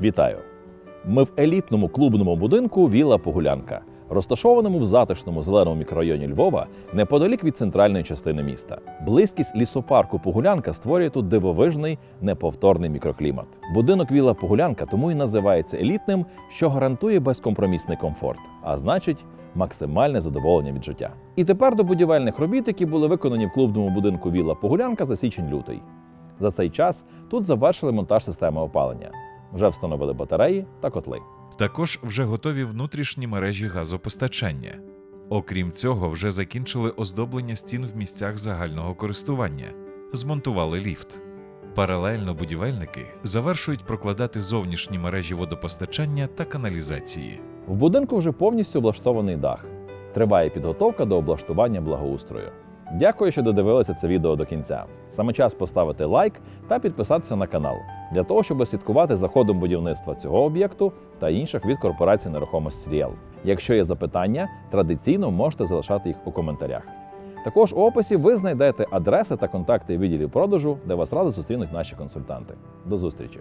Вітаю! Ми в елітному клубному будинку Віла Погулянка, розташованому в затишному зеленому мікрорайоні Львова, неподалік від центральної частини міста. Близькість лісопарку Погулянка створює тут дивовижний неповторний мікроклімат. Будинок Віла Погулянка тому і називається елітним, що гарантує безкомпромісний комфорт, а значить, максимальне задоволення від життя. І тепер до будівельних робіт, які були виконані в клубному будинку Віла Погулянка за січень-лютий. За цей час тут завершили монтаж системи опалення. Вже встановили батареї та котли. Також вже готові внутрішні мережі газопостачання. Окрім цього, вже закінчили оздоблення стін в місцях загального користування, змонтували ліфт. Паралельно будівельники завершують прокладати зовнішні мережі водопостачання та каналізації. В будинку вже повністю облаштований дах. Триває підготовка до облаштування благоустрою. Дякую, що додивилися це відео до кінця. Саме час поставити лайк та підписатися на канал для того, щоб слідкувати за ходом будівництва цього об'єкту та інших від корпорації нерухомості Ріел. Якщо є запитання, традиційно можете залишати їх у коментарях. Також у описі ви знайдете адреси та контакти відділів продажу, де вас радо зустрінуть наші консультанти. До зустрічі!